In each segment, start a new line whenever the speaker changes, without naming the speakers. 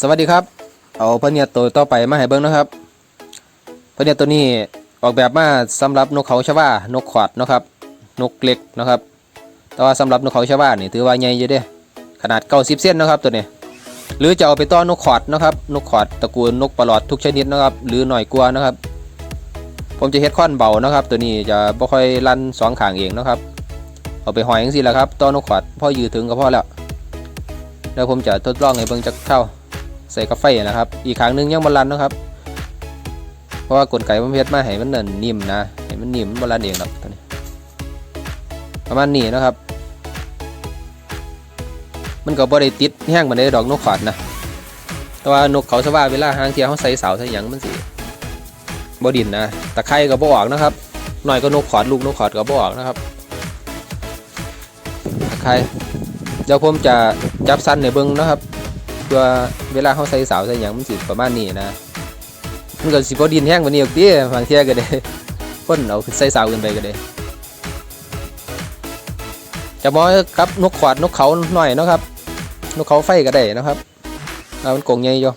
สวัสดีครับ เอาพเนียตัวต่อไปมาให้เบิ่งนะครับพเนียตัวนี้ออกแบบมาสำหรับนกเขาชวานกขวดนะครับ นกเล็กนะครับ แต่ว่าสำหรับนกเขาชวานี่ถือว่าใหญ่อยู่เด้ขนาด90เซนนะครับตัวนี้ หรือจะเอาไปต้อนนกขวดนะครับ นกขวดตระกูลนกปลอดทุกชนิดนะครับ หรือหน่อยกลัวนะครับ ผมจะเฮ็ดค่อนเบานะครับ ตัวนี้จะบ่ค่อยลั่นสองขางเองนะครับ เอาไปหอยจังซี่แหละครับต้อนนกขวดพ่อยืดถึงก็พอแล้วแล้วผมจะทดลองให้เบิ่งจักเข้า ใส่กาแฟนะครับ อีกครั้งหนึงยังบอลันนะครับ เพราะว่ากลไกมันเพชรมาให้มันเนั่นนิ่มนะให้มันนิ่มมันบอลันเองหรอกตัวนี้ประมาณนี้นะครับ มันก็บ่ได้ติดแห้งมันได้ดอกนกขวาดนะแต่ว่านกเขาสว่าเวลาหางเทียเขาใส่เสาใส่หยังมันสิบ่ดินนะตะไคร่ก็บ่ออกนะครับหน่อยก็นกขวาดลูกนกขวาดก็บ่ออกนะครับตะไคร่เดี๋ยวผมจะจับสั้นในเบิ้งนะครับ เพื่อเวลาเขาใส่เสาใส่หยังมันสิประมาณนี้นะมันก็สิบดินแห้งกว่านี้อีกติบางเที่ยก็ได้คนเอาใส่เสาขึ้นไปก็ได้จะมอครับนกขวาดนกเขาหน่อยนะครับ นกเขาไฟก็ได้นะครับเอามันโกงใหญ่อยู่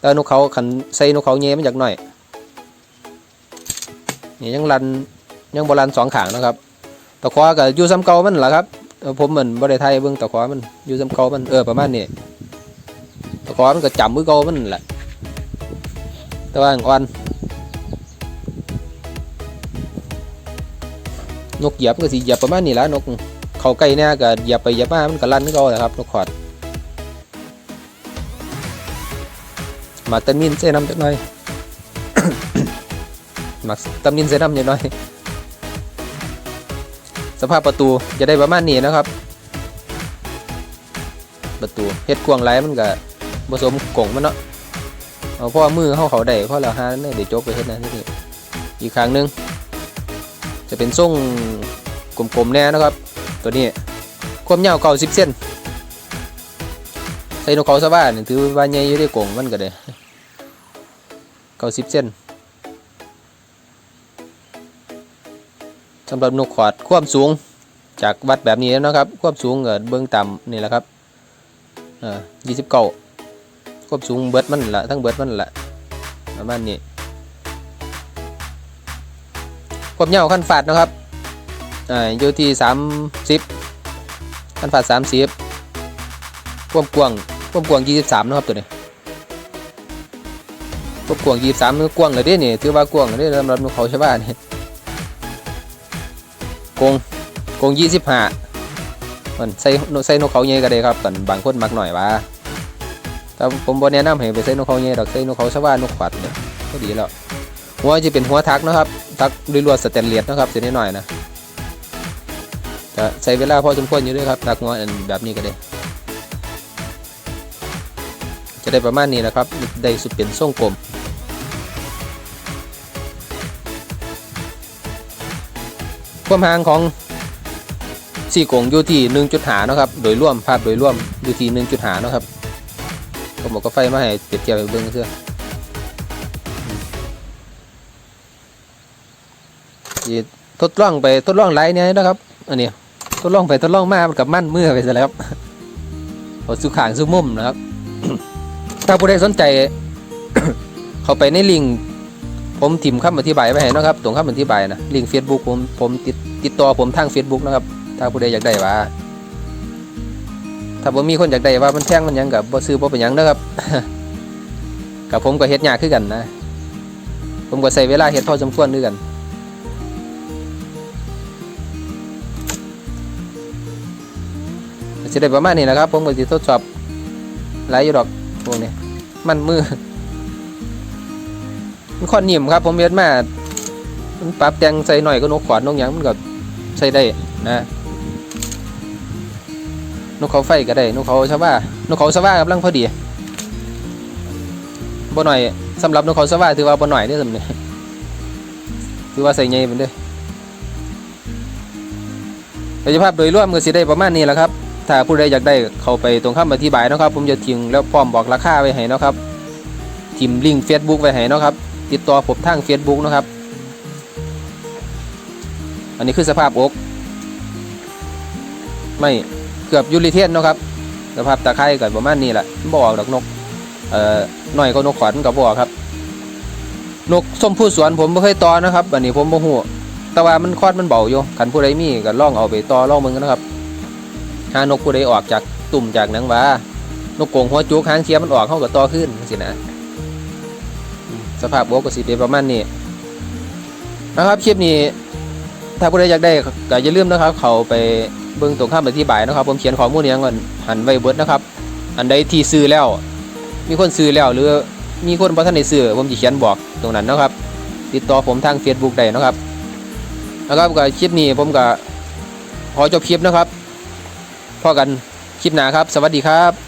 แต่นกเขาขันใส่นกเขาใหญ่มันจากหน่อยนี่ยังรันยังบรันสองขางนะครับตะควาก็อยู่ซ้ำเก่ามันแหละครับผมเหมือนบริไทยเบิ่งตะความันยูซ้ำเก่ามันเออประมาณนี้ ตะขอนก็จำมือเก่ามันแหละแต่ว่าอ่อนนกเหยียบก็สิเหยียบประมาณนี้แหละนกเขาใกล้เนี่ยก็เหยียบไปเหยียบมามันก็ลั่นมือเก่าแหละครับนกขอดหมักตะมินเส้นน้ำจักหน่อยหมักตะมินเส้นน้ำจักหน่อย สภาพประตูจะได้ประมาณนี้นะครับ ประตูเฮ็ดกวงไรมันก็ ผสมกงมันเนาะเอาพราะว่ามือเข้าเขาได้เพราะเราหาเนี่ยเดี๋ยวจกไปเฮ็ดนะที่นี่อีกครั้งหนึง จะเป็นทรงกลมๆแน่นะครับ ตัวนี้ความยาวเก้าสิบเซนใส่นกเขาสว่านี่ถือว่าใหญ่อยู่ได้กงมันก็ได้เก้าสิบเซนสำหรับนกขวาดความสูงจากวัดแบบนี้แล้วนะครับ ความสูงเกิดเบื้องต่ำนี่แหละครับอ่ายี่สิบเก้า ควบสูงเบิดมันละทั้งเบิดมันละประมาณนี้ความยาวขั้นฟาดนะครับอ่าอยู่ที่สามสิบขั้นฟาดสามสิบความกว้างความกว้างยี่สิบสามนะครับตัวนี้ความกว้างยี่สิบสามกว้างเลยเด้นี่ถือว่ากว้างเลยด้สำหรับนกเขาใชาวบ้านนี่กงกงยี่สิบห้ามันใส่ใส่นกเขาใหญ่ก็ได้ครับกันบางคนมักหน่อยว่า แต่ผมบ่แนะนำให้ไปใส่นกเขาเนี่ยดอกใส่นกเขาชว่านกขวัดเนี่ยก็ดีแล้วหัวจะเป็นหัวทักนะครับทักด้วยลวดสแตนเลสนะครับเสียนิดหน่อยนะจะใช้เวลาพอสมควรอยู่ด้วยครับทักหัวอันแบบนี้ก็ได้ จะได้ประมาณนี้นะครับได้สุดเป็นทรงกลมความห่างของสี่กงอยู่ที่1.5นะครับ โดยร่วมภาพโดยร่วมอยู่ที่1.5นะครับ ผมบอกก็ไฟมาให้เปรียบเทียบให้เบิ่งเสื้อทดลองไปทดลองไลน์เนี่ยนะครับ อันนี้ทดลองไปทดลองมามันกับมั่นเมื่อไปซะแล้วครับเอสุขางสุมุมนะครับ ถ้าผู้ใดสนใจ เขาไปในลิงก์ผมทิมคำอธิบายไว้ให้นะครับ ตรงคำอธิบายนะลิงก์เฟซบุ๊กผมผมติดติดต่อผมทาง Facebook นะครับ ถ้าผู้ใดอยากได้ว่า ถ้าบ่มีคนอยากได้ว่ามันแพงมันยังกับบ่ซื้อบ่เป็นหยังเด้อครับกับผมก็เฮ็ดยากคือกันนะ ผมก็ใช้เวลาเฮ็ดพอสมควรคือกันก็สิได้ประมาณนี้แหละครับ ผมก็สิทดสอบหลายอยู่ดอกพวกนี้มันมือมันค่อนนิ่มครับ ผมเฮ็ดมามันปรับแต่งใส่หน่อยก็นกขวานนกหยังมันก็ใส่ได้นะ นกเขาไฟก็ได้นกเขาชาวบ้านกเขาชาวบ้ากำลังพอดีบ่หน่อยสำหรับนกเขาชาวบ้าถือว่าบ่หน่อยเด้อสำเนียถือว่าใส่ใหญ่เป็นเด้อโดยภาพโดยรวมก็สิได้ประมาณนี้แหละครับ ถ้าผู้ใดอยากได้เข้าไปตรงคำอธิบายนะครับ ผมจะทิ้งแล้วพร้อมบอกราคาไว้ให้นะครับทิมลิงก์ Facebook ไว้ให้นะครับ ติดต่อผมทาง Facebook นะครับ อันนี้คือสภาพอก ไม่ เกือบยูริเทียนเนาะครับสภาพตะไคร่กับประมาณนี้แหละบออกดอกนกเอ่อหน้อยก็นกขวัญกับบ่ครับ นกส้มผู้สวนผมบ่เคยตอนะครับอันนี้ผมบ่ฮู้แต่ว่ามันคอดมันเบาอยู่คันผู้ใดมีก็ลองเอาไปตอลองมึงกันนะครับหานกผู้ใดออกจากตุ่มจากหนังว่านกโกงหัวจุกหางเทียมมันออกเฮาก็ต่อขึ้นจังซี่นะสภาพบกก็สิเป็นประมาณนี้นะครับคลิปนี้ถ้าผู้ใดอยากได้ก็อย่าลืมนะครับ เขาไป เบิ่งตรงข้ามอธิบายนะครับ ผมเขียนข้อมูลนี้ก่อนหันไว้เบิดนะครับ อันใดที่ซื้อแล้ว มีคนซื้อแล้วหรือมีคนบ่ทันได้ซื้อผมจะเขียนบอกตรงนั้นนะครับ ติดต่อผมทาง Facebook ได้นะครับนะครับก็คลิปนี้ผมก็ขอจบคลิปนะครับพอกันคลิปหน้าครับ สวัสดีครับ